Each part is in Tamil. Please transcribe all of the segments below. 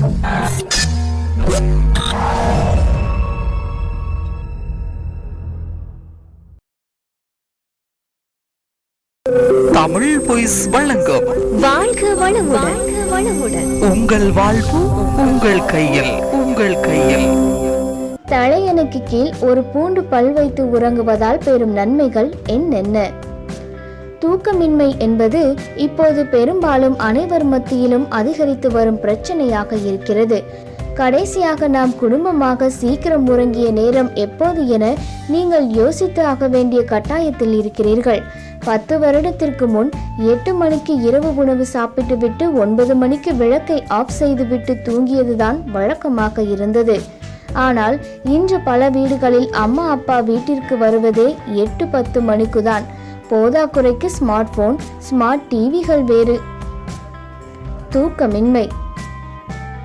தமிழ் பொய்ஸ் வழங்கும். வாழ்க வளமுடன். உங்கள் வாழ்வு உங்கள் கையில் உங்கள் கையில். தலையணைக்கு கீழ் ஒரு பூண்டு பல் வைத்து உறங்குவதால் பெறும் நன்மைகள் என்னென்ன? தூக்கமின்மை என்பது இப்போது பெரும்பாலும் அனைவர் மத்தியிலும் அதிகரித்து வரும் பிரச்சனையாக இருக்கிறது. கடைசியாக நாம் குடும்பமாக சீக்கிரம் உறங்கிய நேரம் எப்போது என நீங்கள் யோசித்து ஆக வேண்டிய கட்டாயத்தில் இருக்கிறீர்கள். பத்து வருடத்திற்கு முன் எட்டு மணிக்கு இரவு உணவு சாப்பிட்டுவிட்டு ஒன்பது மணிக்கு விளக்கை ஆஃப் செய்துவிட்டு தூங்கியதுதான் வழக்கமாக இருந்தது. ஆனால் இன்று பல வீடுகளில் அம்மா அப்பா வீட்டிற்கு வருவதே எட்டு பத்து மணிக்குதான். போதாக்குறைக்கு ஸ்மார்ட் போன் ஸ்மார்ட் டிவிகள் வேறு. தூக்கமின்மை.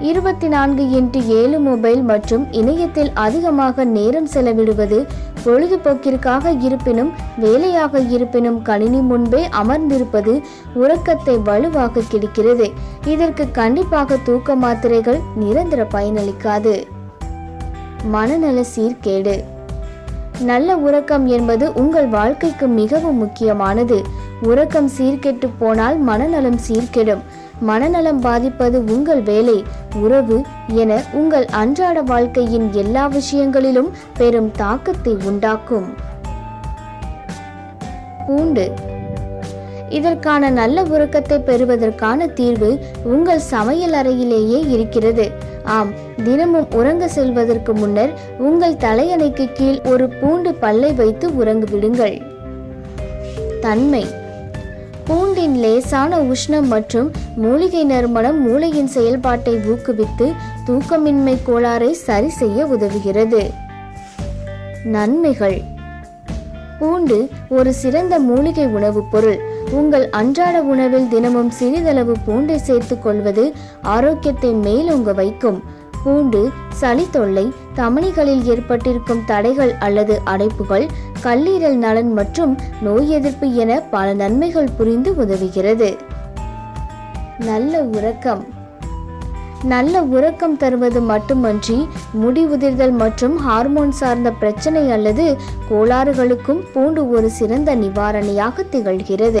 இருபத்தி நான்கு இன்ட்டு ஏழு மொபைல் மற்றும் இணையத்தில் அதிகமாக நேரம் செலவிடுவது பொழுதுபோக்கிற்காக இருப்பினும் வேலையாக இருப்பினும் கணினி முன்பே அமர்ந்திருப்பது உறக்கத்தை வலுவாக கிடைக்கிறது. இதற்கு கண்டிப்பாக தூக்க மாத்திரைகள் நிரந்தர பயனளிக்காது. மனநல சீர்கேடு. நல்ல உறக்கம் என்பது உங்கள் வாழ்க்கைக்கு மிகவும் முக்கியமானது. உறக்கம் சீர்கெட்டு போனால் மனநலம் சீர்கெடும். மனநலம் பாதிப்பது உங்கள் வேலை உறவு என உங்கள் அன்றாட வாழ்க்கையின் எல்லா விஷயங்களிலும் பெரும் தாக்கத்தை உண்டாக்கும். பூண்டு இதற்கான நல்ல உறக்கத்தை பெறுவதற்கான தீர்வு உங்கள் சமையல் அறையிலேயே இருக்கிறது. ஆம் தினமும் உறங்க செல்வதற்கு முன்னர் உங்கள் தலையணைக்கு கீழ் ஒரு பூண்டு பல்லை வைத்து உறங்கு விடுங்கள் தன்மை. பூண்டின் லேசான உஷ்ணம் மற்றும் மூலிகை நறுமணம் மூளையின் செயல்பாட்டை ஊக்குவித்து தூக்கமின்மை கோளாறை சரி செய்ய உதவுகிறது. நன்மைகள். பூண்டு ஒரு சிறந்த மூலிகை உணவுப் பொருள். உங்கள் அன்றாட உணவில் தினமும் சிறிதளவு பூண்டை சேர்த்துக் கொள்வது ஆரோக்கியத்தை மேலோங்க வைக்கும். பூண்டு சளி தொல்லை தமனிகளில் ஏற்பட்டிருக்கும் தடைகள் அல்லது அடைப்புகள் கல்லீரல் நலன் மற்றும் நோய் எதிர்ப்பு என பல நன்மைகள் புரிந்து உதவுகிறது. நல்ல உறக்கம். நல்ல உறக்கம் தருவது மட்டுமன்றி முடி உதிர்தல் மற்றும் ஹார்மோன் சார்ந்த பிரச்சனை அல்லது கோளாறுகளுக்கும் பூண்டு ஒரு சிறந்த நிவாரணியாக திகழ்கிறது.